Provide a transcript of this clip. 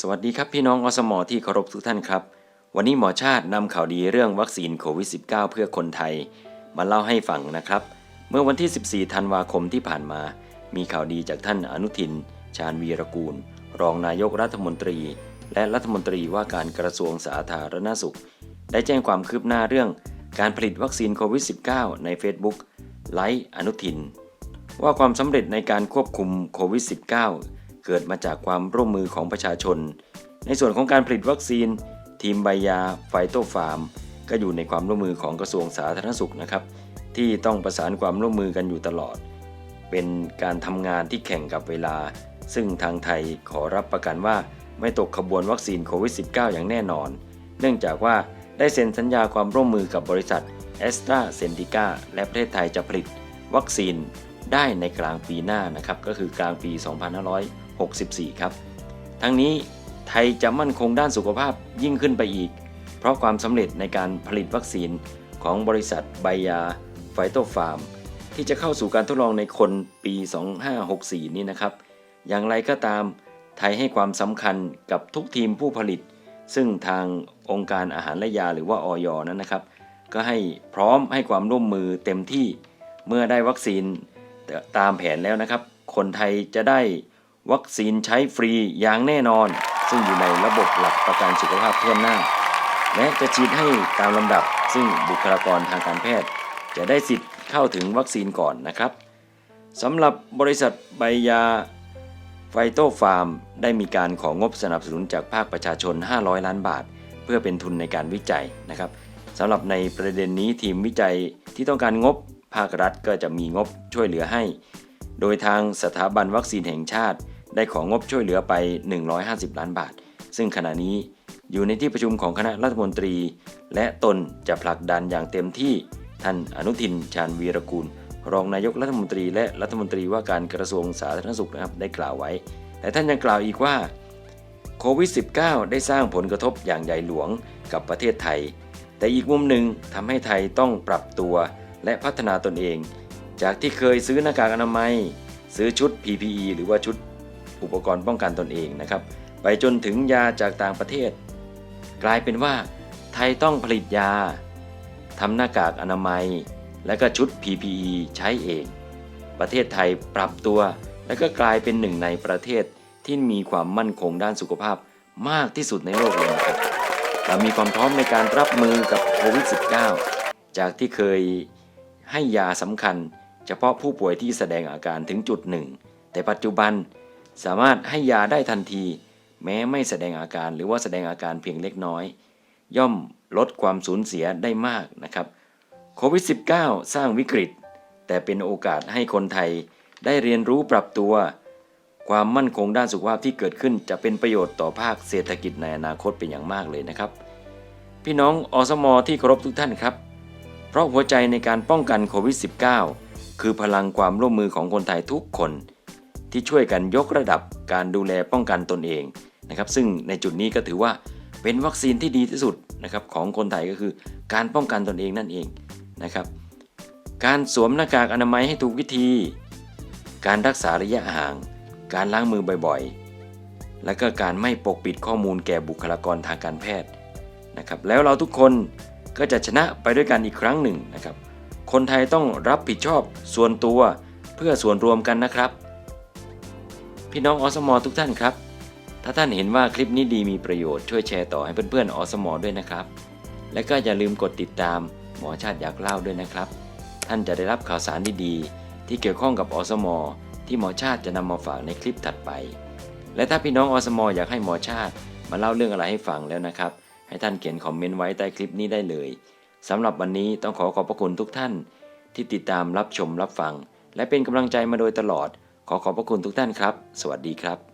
สวัสดีครับพี่น้องอสมอที่เคารพทุกท่านครับ วันนี้หมอชาตินำข่าวดีเรื่องวัคซีนโควิด -19 เพื่อคนไทย มาเล่าให้ฟังนะครับ เมื่อวันที่ 14 ธันวาคมที่ผ่านมา มีข่าวดีจากท่านอนุทิน ชาญวีรกูล รองนายกรัฐมนตรี และรัฐมนตรีว่าการกระทรวงสาธารณสุข ได้แจ้งความคืบหน้าเรื่อง การผลิตวัคซีนโควิด -19 ใน Facebook ไลฟ์อนุทิน ว่าความสำเร็จในการควบคุมโควิด -19 เกิดมาจากความร่วมมือของประชาชน ในส่วนของการผลิตวัคซีน ทีมใบยาไฟโตฟาร์ม ก็อยู่ในความร่วมมือของกระทรวงสาธารณสุขนะครับ ที่ต้องประสานความร่วมมือกันอยู่ตลอด เป็นการทำงานที่แข่งกับเวลา ซึ่งทางไทยขอรับประกันว่าไม่ตกขบวนวัคซีนโควิด -19 อย่างแน่นอน เนื่องจากว่าได้เซ็นสัญญาความร่วมมือกับบริษัทแอสตราเซนติกาและประเทศไทยจะผลิตวัคซีนได้ในกลางปีหน้านะครับ ก็คือกลางปี 64 ครับ ทั้งนี้ไทยจะมั่นคงด้านสุขภาพยิ่งขึ้นไปอีก เพราะความสำเร็จในการผลิตวัคซีนของบริษัทไบยาไฟโตฟาร์มที่จะเข้าสู่การทดลองในคนปี 2564 นี้นะครับ อย่างไรก็ตามไทยให้ความสำคัญกับทุกทีมผู้ผลิต ซึ่งทางองค์การอาหารและยาหรือว่าออยนั้นนะครับ ก็ให้พร้อมให้ความร่วมมือเต็มที่เมื่อได้วัคซีนตามแผนแล้วนะครับ คนไทยจะได้ วัคซีนใช้ฟรีอย่างแน่นอน ซึ่งอยู่ในระบบหลักประกันสุขภาพทั่วหน้า และจะฉีดให้ตามลำดับ ซึ่งบุคลากรทางการแพทย์ จะได้สิทธิ์เข้าถึงวัคซีนก่อนนะครับสำหรับบริษัทใบยาไฟโตฟาร์ม ได้มีการของงบสนับสนุนจากภาคประชาชน 500 ล้านบาท เพื่อเป็นทุนในการวิจัยนะครับสำหรับในประเด็นนี้ทีมวิจัยที่ต้องการงบภาครัฐก็จะมีงบช่วยเหลือให้ โดยทางสถาบันวัคซีนแห่งชาติ ได้ของงบช่วยเหลือไป 150 ล้านบาท ซึ่งขณะนี้อยู่ในที่ประชุมของคณะรัฐมนตรี และตนจะผลักดันอย่างเต็มที่ท่านอนุทิน ชาญวีรกูล รองนายกรัฐมนตรีและรัฐมนตรีว่าการกระทรวงสาธารณสุขนะครับได้กล่าวไว้แต่ท่านยังกล่าวอีกว่าโควิด -19 ได้สร้างผลกระทบอย่างใหญ่หลวงกับประเทศไทย แต่อีกมุมหนึ่งทำให้ไทยต้องปรับตัวและพัฒนาตนเอง จากที่เคยซื้อหน้ากากอนามัย ซื้อชุด PPE หรือว่าชุด อุปกรณ์ป้องกันตนเองนะครับ ไปจนถึงยาจากต่างประเทศ กลายเป็นว่าไทยต้องผลิตยาทำหน้ากากอนามัย และก็ชุด PPE ใช้เอง ประเทศไทยปรับตัว และก็กลายเป็นหนึ่งในประเทศที่มีความมั่นคงด้านสุขภาพมากที่สุดในโลกเลยนะครับเรามีความพร้อมในการรับมือกับโควิด -19 จากที่เคยให้ยาสำคัญ เฉพาะผู้ป่วยที่แสดงอาการถึงจุดหนึ่ง แต่ปัจจุบัน สามารถให้ยาได้ทันที แม้ไม่แสดงอาการหรือว่าแสดงอาการเพียงเล็กน้อย ย่อมลดความสูญเสียได้มากนะครับโควิด -19 สร้างวิกฤต แต่เป็นโอกาสให้คนไทยได้เรียนรู้ปรับตัว ความมั่นคงด้านสุขภาพที่เกิดขึ้นจะเป็นประโยชน์ต่อภาคเศรษฐกิจในอนาคตเป็นอย่างมากเลยนะครับ พี่น้องอสมที่เคารพทุกท่านครับ เพราะหัวใจในการป้องกันโควิด -19 คือพลังความร่วมมือของคนไทยทุกคน ที่ช่วยกันยกระดับการดูแลป้องกันตนเองนะครับซึ่งในจุดนี้ก็ถือว่าเป็นวัคซีนที่ดีที่สุดนะครับของคนไทยก็คือการป้องกันตนเองนั่นเองนะครับการสวมหน้ากากอนามัยให้ถูกวิธี การรักษาระยะห่าง การล้างมือบ่อยๆ และก็การไม่ปกปิดข้อมูลแก่บุคลากรทางการแพทย์นะครับแล้วเราทุกคนก็จะชนะไปด้วยกันอีกครั้งหนึ่งนะครับคนไทยต้องรับผิดชอบส่วนตัวเพื่อส่วนรวมกันนะครับ พี่น้องอสมอทุกท่านครับ ถ้าท่านเห็นว่าคลิปนี้ดีมีประโยชน์ช่วยแชร์ต่อให้เพื่อนๆอสมอด้วยนะครับ และก็อย่าลืมกดติดตามหมอชาติอยากเล่าด้วยนะครับ ท่านจะได้รับข่าวสารดีๆที่เกี่ยวข้องกับอสมอที่หมอชาติจะนำมาฝากในคลิปถัดไป และถ้าพี่น้องอสมออยากให้หมอชาติมาเล่าเรื่องอะไรให้ฟังแล้วนะครับ ให้ท่านเขียนคอมเมนต์ไว้ใต้คลิปนี้ได้เลยสำหรับวันนี้ต้องขอขอบพระคุณทุกท่านที่ติดตามรับชมรับฟัง และเป็นกำลังใจมาโดยตลอด ขอขอบพระคุณทุกท่านครับ สวัสดีครับ